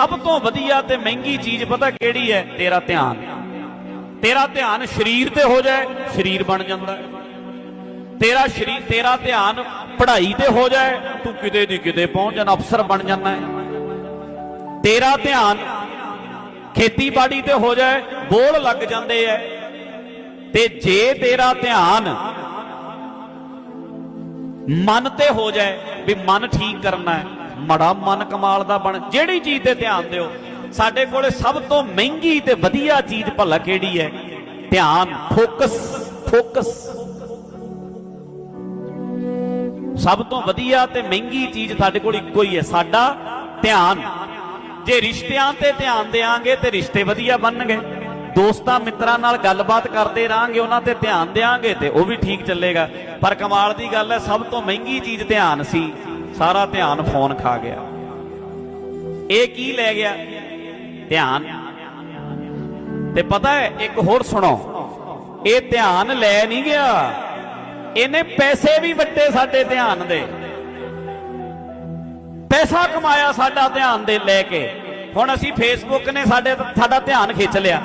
ਸਭ ਤੋਂ ਵਧੀਆ ਤੇ ਮਹਿੰਗੀ ਚੀਜ਼ ਪਤਾ ਕਿਹੜੀ ਹੈ? ਤੇਰਾ ਧਿਆਨ। ਤੇਰਾ ਧਿਆਨ ਸਰੀਰ ਤੇ ਹੋ ਜਾਏ, ਸਰੀਰ ਬਣ ਜਾਂਦਾ ਹੈ। ਤੇਰਾ ਸ਼ਰੀਰ, ਤੇਰਾ ਧਿਆਨ ਪੜ੍ਹਾਈ ਤੇ ਹੋ ਜਾਏ, ਤੂੰ ਕਿਤੇ ਦੀ ਕਿਤੇ ਪਹੁੰਚ ਜਾਣਾ, ਅਫਸਰ ਬਣ ਜਾਣਾ ਹੈ। ਤੇਰਾ ਧਿਆਨ ਖੇਤੀਬਾੜੀ ਤੇ ਹੋ ਜਾਏ, ਬੋਲ ਲੱਗ ਜਾਂਦੇ ਐ ਤੇ ਜੇ ਤੇਰਾ ਧਿਆਨ ਮਨ ਤੇ ਹੋ ਜਾਏ ਵੀ ਮਨ ਠੀਕ ਕਰਨਾ ਹੈ ਮੜਾ ਮਨ ਕਮਾਲ ਦਾ ਬਣ, ਜਿਹੜੀ ਚੀਜ਼ ਤੇ ਧਿਆਨ ਦਿਓ, ਸਾਡੇ ਕੋਲੇ ਸਭ ਤੋਂ ਮਹਿੰਗੀ ਤੇ ਵਧੀਆ ਚੀਜ਼ ਭਲਾ ਕਿਹੜੀ ਹੈ? ਧਿਆਨ, ਫੋਕਸ ਫੋਕਸ। ਸਭ ਤੋਂ ਵਧੀਆ ਤੇ ਮਹਿੰਗੀ ਚੀਜ਼ ਸਾਡੇ ਕੋਲ ਇੱਕੋ ਹੀ ਹੈ, ਸਾਡਾ ਧਿਆਨ। ਜੇ ਰਿਸ਼ਤਿਆਂ ਤੇ ਧਿਆਨ ਦੇਾਂਗੇ ਤੇ ਰਿਸ਼ਤੇ ਵਧੀਆ ਬਣਨਗੇ। ਦੋਸਤਾਂ, ਮਿੱਤਰਾਂ ਨਾਲ ਗੱਲਬਾਤ ਕਰਦੇ ਰਾਂਗੇ ਉਹਨਾਂ ਤੇ ਧਿਆਨ ਦੇਾਂਗੇ ਤੇ ਉਹ ਵੀ ਠੀਕ ਚੱਲੇਗਾ। ਪਰ ਕਮਾਲ ਦੀ ਗੱਲ ਹੈ, ਸਭ ਤੋਂ ਮਹਿੰਗੀ ਚੀਜ਼ ਧਿਆਨ ਸੀ। ਸਾਰਾ ਧਿਆਨ ਫੋਨ ਖਾ ਗਿਆ। ਇਹ ਕੀ ਲੈ ਗਿਆ? ਧਿਆਨ। ਤੇ ਪਤਾ ਹੈ, ਇੱਕ ਹੋਰ ਸੁਣੋ। ਇਹ ਧਿਆਨ ਲੈ ਨਹੀਂ ਗਿਆ। ਇਹਨੇ ਪੈਸੇ ਵੀ ਵੱਟੇ ਸਾਡੇ ਧਿਆਨ ਦੇ। ਪੈਸਾ ਕਮਾਇਆ ਸਾਡਾ ਧਿਆਨ ਦੇ ਲੈ ਕੇ। ਹੁਣ ਅਸੀਂ ਫੇਸਬੁੱਕ ਨੇ ਸਾਡੇ ਸਾਡਾ ਧਿਆਨ ਖਿੱਚ ਲਿਆ।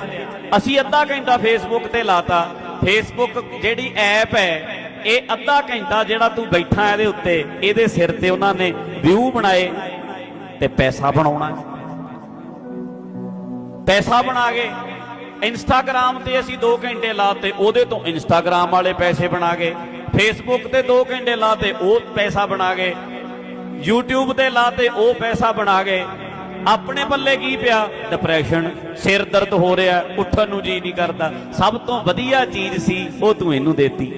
ਅਸੀਂ ਅੱਧਾ ਘੰਟਾ ਫੇਸਬੁੱਕ ਤੇ ਲਾਤਾ। ਫੇਸਬੁੱਕ ਜਿਹੜੀ ਐਪ ਹੈ ਇਹ ਅੱਧਾ ਘੰਟਾ ਜਿਹੜਾ ਤੂੰ ਬੈਠਾ ਇਹਦੇ ਉੱਤੇ, ਇਹਦੇ ਸਿਰ ਤੇ ਉਹਨਾਂ ਨੇ ਵਿਊ ਬਣਾਏ ਤੇ ਪੈਸਾ ਬਣਾਉਣਾ। ਪੈਸਾ ਬਣਾ ਕੇ ਇੰਸਟਾਗ੍ਰam ਤੇ ਅਸੀਂ 2 ਘੰਟੇ ਲਾਤੇ, ਉਹਦੇ ਤੋਂ ਇੰਸਟਾਗ੍ਰam ਵਾਲੇ ਪੈਸੇ ਬਣਾ ਗਏ ਫੇਸਬੁੱਕ ਤੇ 2 ਘੰਟੇ ਲਾਤੇ, ਉਹ ਪੈਸਾ ਬਣਾ ਗਏ YouTube ਤੇ ਲਾਤੇ, ਉਹ ਪੈਸਾ ਬਣਾ ਗਏ ਆਪਣੇ ਪੱਲੇ ਕੀ ਪਿਆ? ਡਿਪਰੈਸ਼ਨ ਸਿਰ ਦਰਦ ਹੋ ਰਿਹਾ, ਉੱਠਣ ਨੂੰ ਜੀ ਨਹੀਂ ਕਰਦਾ। ਸਭ ਤੋਂ ਵਧੀਆ ਚੀਜ਼ ਸੀ, ਉਹ ਤੂੰ ਇਹਨੂੰ ਦੇਤੀ।